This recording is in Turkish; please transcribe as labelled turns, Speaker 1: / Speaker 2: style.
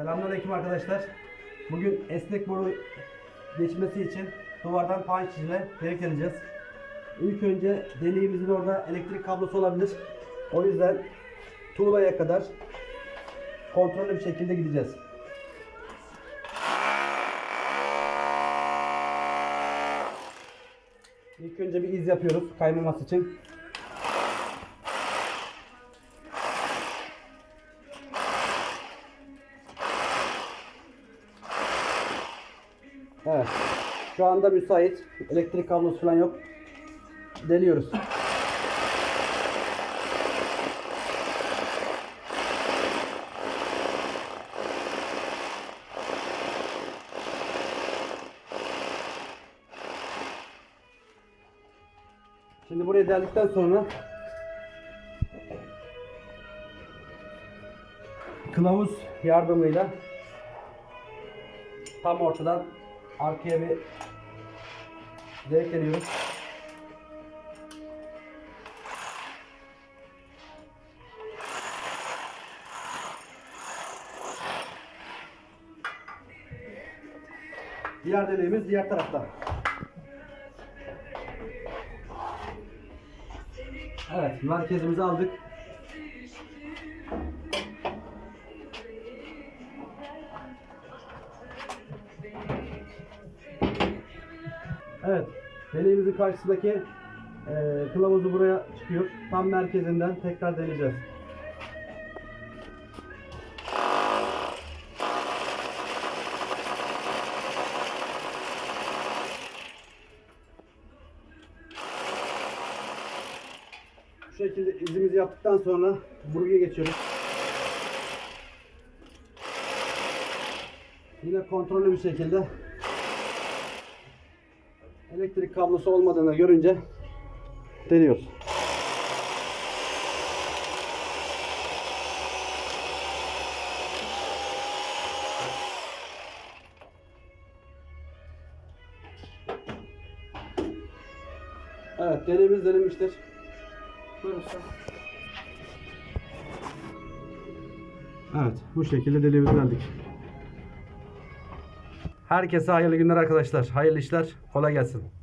Speaker 1: Selamünaleyküm arkadaşlar. Bugün esnek boru geçmesi için duvardan punch ile delik. İlk önce deliğimizin orada elektrik kablosu olabilir. O yüzden tuğlaya kadar kontrollü bir şekilde gideceğiz. İlk önce bir iz yapıyoruz kaymaması için. Evet. Şu anda müsait. Elektrik kablosu falan yok. Deniyoruz. Şimdi buraya deldikten sonra kılavuz yardımıyla tam ortadan arkaya bir delik deliyoruz. Diğer deliğimiz diğer tarafta. Evet, merkezimizi aldık. Evet, deliğimizin karşısındaki eee kılavuzu buraya çıkıyor. Tam merkezinden tekrar deneyeceğiz. Bu şekilde izimizi yaptıktan sonra buraya geçiyoruz. Yine kontrollü bir şekilde elektrik kablosu olmadığını görünce deniyoruz. Evet, deneyimiz denilmiştir.
Speaker 2: Buyurun.
Speaker 1: Evet, bu şekilde deliğimizi deldik. Herkese hayırlı günler arkadaşlar. Hayırlı işler. Kolay gelsin.